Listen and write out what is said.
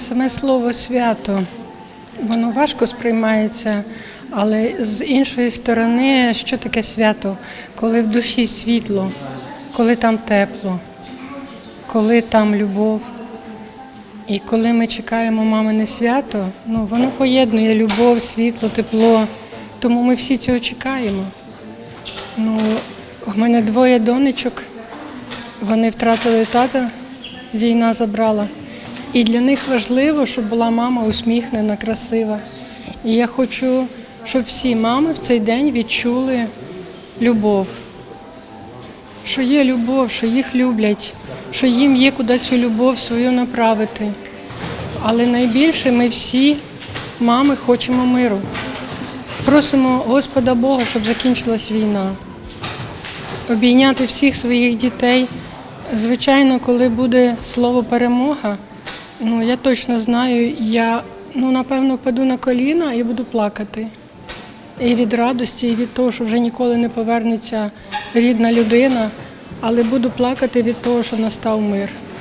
саме слово свято, воно важко сприймається, але з іншої сторони, що таке свято? Коли в душі світло, коли там тепло, коли там любов. І коли ми чекаємо мамине свято, ну воно поєднує любов, світло, тепло. Тому ми всі цього чекаємо. Ну, у мене двоє донечок, вони втратили тата, війна забрала. І для них важливо, щоб була мама усміхнена, красива. І я хочу, щоб всі мами в цей день відчули любов. Що є любов, що їх люблять, що їм є куди цю любов свою направити. Але найбільше ми всі, мами, хочемо миру. Просимо Господа Бога, щоб закінчилась війна обійняти всіх своїх дітей. Звичайно, коли буде слово перемога, ну я точно знаю, я ну напевно паду на коліна і буду плакати. І від радості, і від того, що вже ніколи не повернеться рідна людина, але буду плакати від того, що настав мир.